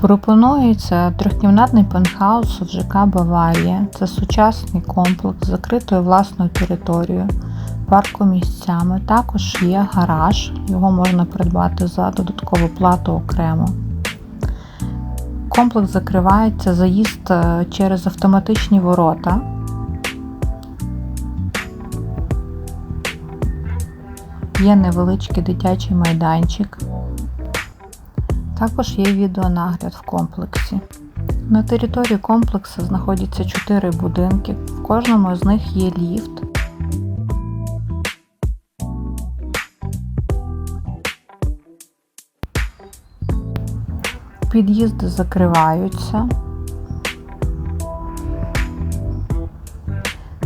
Пропонується трьохкімнатний пентхаус в ЖК Баварія. Це сучасний комплекс з закритою власною територією, паркомісцями. Також є гараж, його можна придбати за додаткову плату окремо. Комплекс закривається заїзд е, через автоматичні ворота. Є невеличкий дитячий майданчик. Також є відеонагляд в комплексі. На території комплексу знаходяться 4 будинки. В кожному з них є ліфт. Під'їзди закриваються.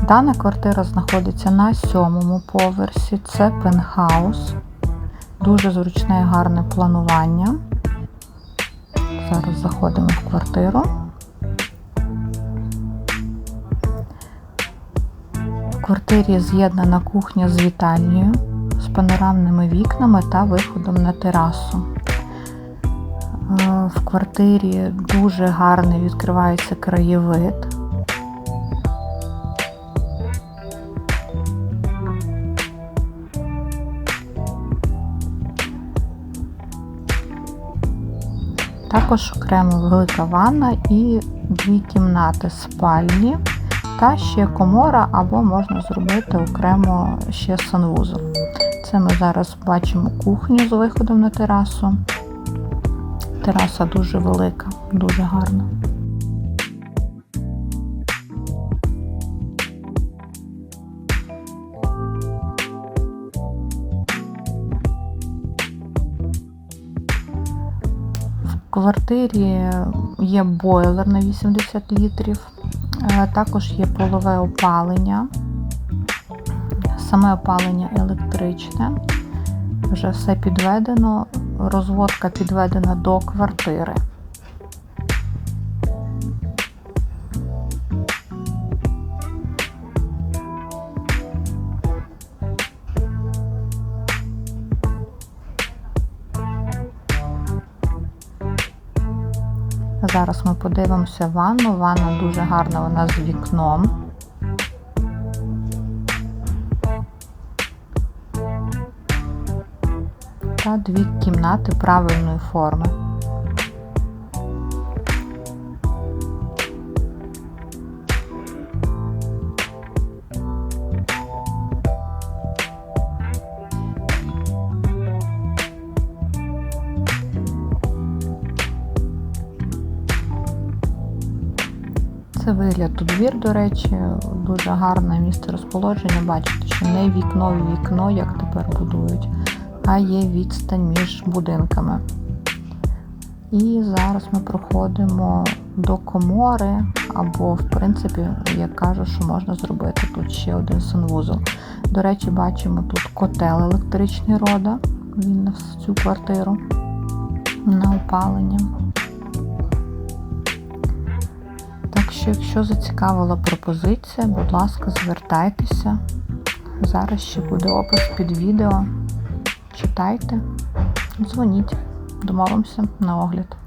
Дана квартира знаходиться на сьомому поверсі. Це пентхаус. Дуже зручне і гарне планування. Зараз заходимо в квартиру. В квартирі з'єднана кухня з вітальнею, з панорамними вікнами та виходом на терасу. Е, В квартирі дуже гарний відкривається краєвид. Також окремо велика ванна і дві кімнати спальні, та ще комора, або можна зробити окремо ще санвузол. Це ми зараз бачимо кухню з виходом на терасу. Тераса дуже велика, дуже гарна. Квартирі є бойлер на 80 літрів, е, також є полове опалення, саме опалення електричне, вже все підведено, розводка підведена до квартири. Зараз ми подивимося ванну. Ванна дуже гарна, вона з вікном. Та дві кімнати правильної форми. Це вигляд у двір, до речі, дуже гарне місце розположення. Бачите, що не вікно в вікно, як тепер будують, а є відстань між будинками. І зараз ми проходимо до комори, або, в принципі, я кажу, що можна зробити тут ще один санвузол. До речі, бачимо тут котел електричний рода, він на цю квартиру на опалення. Що, якщо зацікавила пропозиція, будь ласка, звертайтеся. Зараз ще буде опис під відео. Читайте, дзвоніть, домовимося на огляд.